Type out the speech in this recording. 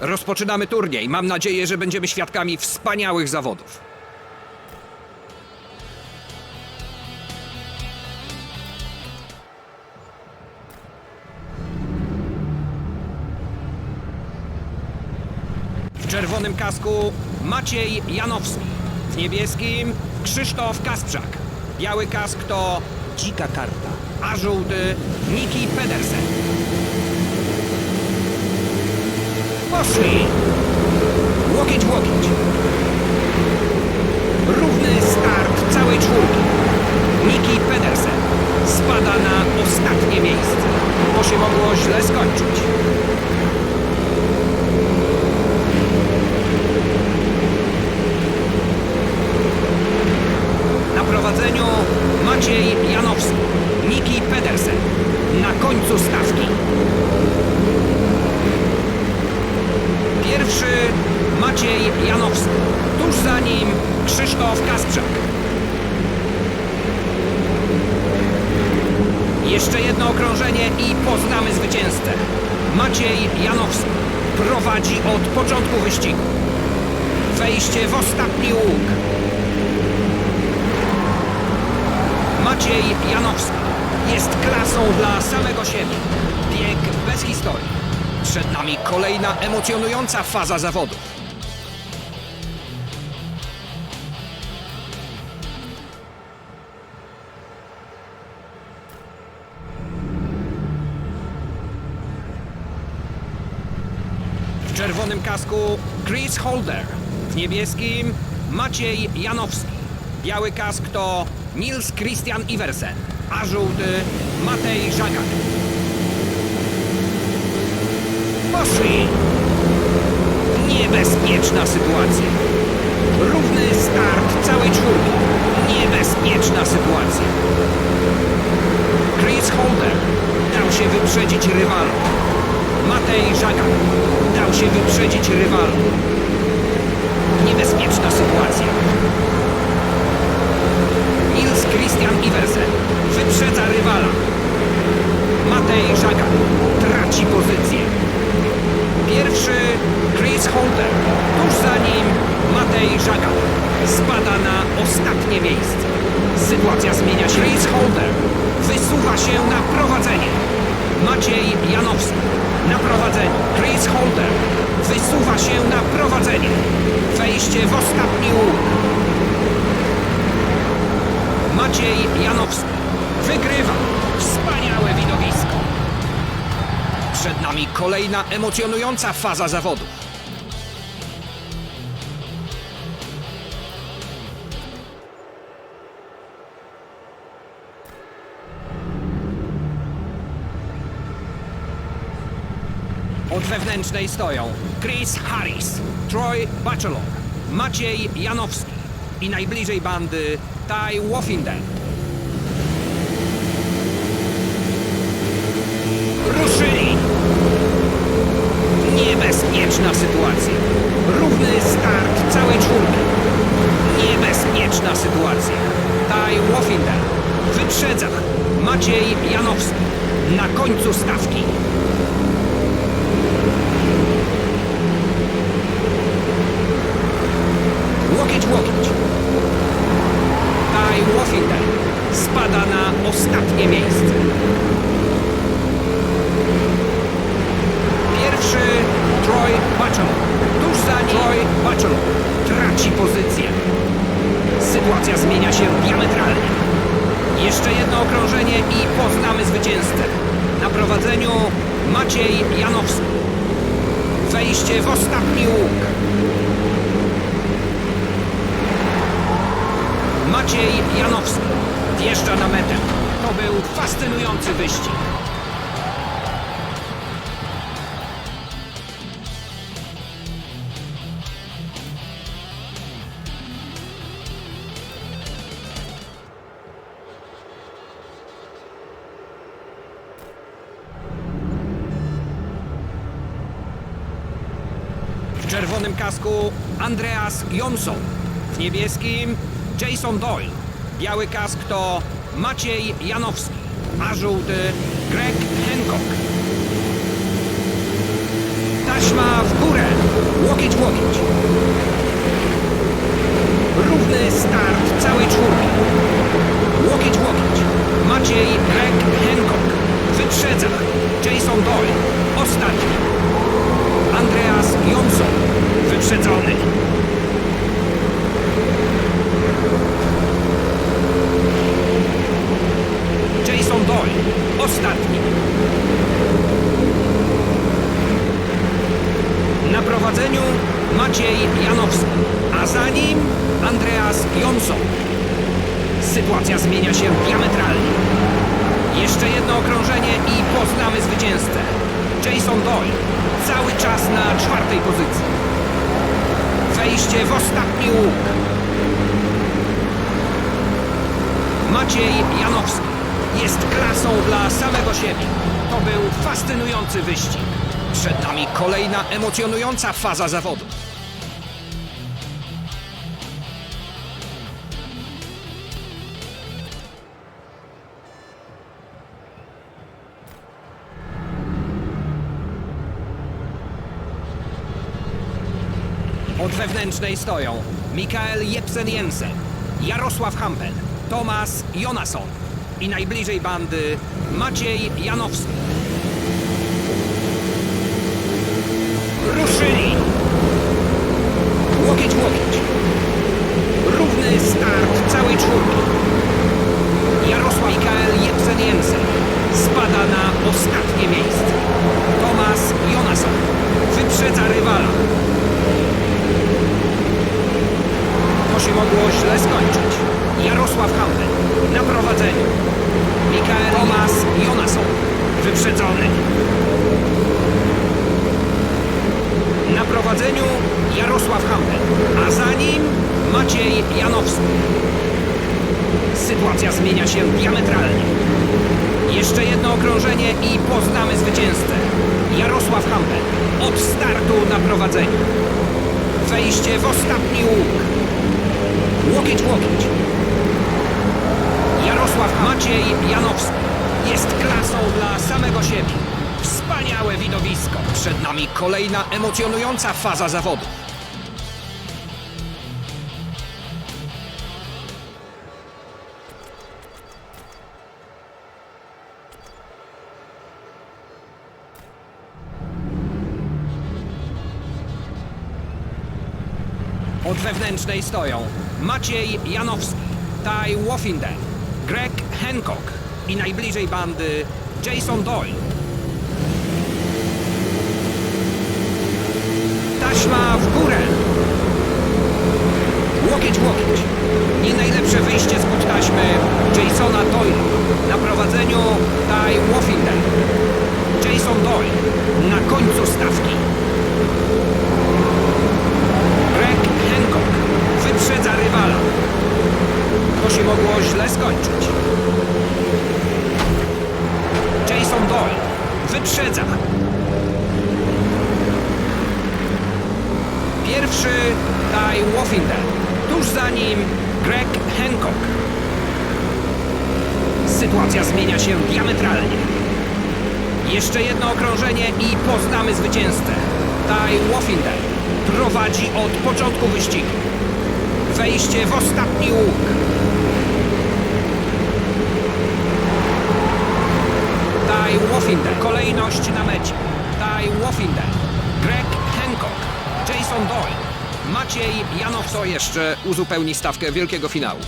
Rozpoczynamy turniej. Mam nadzieję, że będziemy świadkami wspaniałych zawodów. W czerwonym kasku Maciej Janowski. W niebieskim Krzysztof Kasprzak. Biały kask to Dzika Karta. A żółty Niki Pedersen. Poszli! Łokieć łokieć. Równy start całej czwórki. Niki Pedersen spada na ostatnie miejsce. To się mogło źle skończyć. Na prowadzeniu Maciej Janowski, Niki Pedersen. Na końcu stawki. Pierwszy Maciej Janowski. Tuż za nim Krzysztof Kasprzak. Jeszcze jedno okrążenie i poznamy zwycięzcę. Maciej Janowski prowadzi od początku wyścigu. Wejście w ostatni łuk. Maciej Janowski jest klasą dla samego siebie. Bieg bez historii. Przed nami kolejna emocjonująca faza zawodów. W czerwonym kasku Chris Holder. W niebieskim Maciej Janowski. Biały kask to Nils Christian Iversen, a żółty Matej Żagak. Poszli! Niebezpieczna sytuacja. Równy start całej czwórki. Niebezpieczna sytuacja. Chris Holder dał się wyprzedzić rywalom. Matej Żagak dał się wyprzedzić rywalom. Niebezpieczna sytuacja. Nils Christian Iversen wyprzedza rywala. Matej Żagak traci pozycję. Pierwszy Chris Holder, tuż za nim Matej Żagak spada na ostatnie miejsce. Sytuacja zmienia się. Chris Holder wysuwa się na prowadzenie. Maciej Janowski na prowadzeniu. Chris Holder wysuwa się na prowadzenie. Wejście w ostatni łuk. Maciej Janowski wygrywa. Wspaniałe widowisko. Przed nami kolejna emocjonująca faza zawodów. Od wewnętrznej stoją Chris Harris, Troy Bachelor, Maciej Janowski i najbliżej bandy Ty Wofinden. Ruszyli! Niebezpieczna sytuacja. Równy start całej czwórki. Niebezpieczna sytuacja. Ty Wofinden wyprzedza Maciej Janowski na końcu stawki. Łokieć w łokieć. Ty Wofinden spada na ostatnie miejsce. Pierwszy Troy Bachelor. Tuż za nim Troy Bachelor traci pozycję. Sytuacja zmienia się diametralnie. Jeszcze jedno okrążenie i poznamy zwycięzcę. Na prowadzeniu Maciej Janowski. Wejście w ostatni łuk. Maciej Janowski wjeżdża na metę. To był fascynujący wyścig. Czerwonym kasku Andreas Jonsson. W niebieskim Jason Doyle. Biały kask to Maciej Janowski, a żółty Greg Hancock. Ta Taśma w górę! Łokieć w łokieć! Równy start całej czwórki. Łokieć w łokieć. Maciej Greg Hancock. Wyprzedza. Jason Doyle. Ostatni. Andreas Jonsson. Jason Doyle. Ostatni. Na prowadzeniu Maciej Janowski, a za nim Andreas Jonsson. Sytuacja zmienia się diametralnie. Jeszcze jedno okrążenie i poznamy zwycięzcę. Jason Doyle cały czas na czwartej pozycji. Wejście w ostatni łuk. Maciej Janowski jest klasą dla samego siebie. To był fascynujący wyścig. Przed nami kolejna emocjonująca faza zawodu. Od wewnętrznej stoją Mikael Jepsen Jensen, Jarosław Hampel, Tomasz Jonasson i najbliżej bandy Maciej Janowski. Ruszyli! Łokieć łokieć. Równy start całej czwórki. Jarosław Mikael Jepsen Jensen spada na ostatnie miejsce. Tomasz Jonasson wyprzedza rywala. To się mogło źle skończyć. Jarosław Hampel na prowadzeniu. Mikael Tomasz Jonasson wyprzedzony. Na prowadzeniu Jarosław Hampel, a za nim Maciej Janowski. Sytuacja zmienia się diametralnie. Jeszcze jedno okrążenie i poznamy zwycięzcę. Jarosław Hampel od startu na prowadzeniu. Wejście w ostatni łuk. Łokieć łokieć. Jarosław Maciej Janowski jest klasą dla samego siebie. Wspaniałe widowisko. Przed nami kolejna emocjonująca faza zawodu. Od wewnętrznej stoją Maciej Janowski, Ty Woffindel, Greg Hancock i najbliżej bandy Jason Doyle. Taśma w górę! Łokieć łokieć. Nie najlepsze wyjście spod taśmy Jasona Doyle. Na prowadzeniu Ty Woffindel. Jason Doyle na końcu stawki. Greg Hancock wyprzedza rywala. To się mogło źle skończyć. Jason Doyle wyprzedza. Pierwszy Ty Woffindel. Tuż za nim Greg Hancock. Sytuacja zmienia się diametralnie. Jeszcze jedno okrążenie i poznamy zwycięzcę. Ty Woffindel prowadzi od początku wyścigu. Wejście w ostatni łuk. Ty Woffindel. Kolejność na mecie. Ty Woffindel. Greg Hancock. Jason Doyle. Maciej Janow. Co jeszcze uzupełni stawkę wielkiego finału?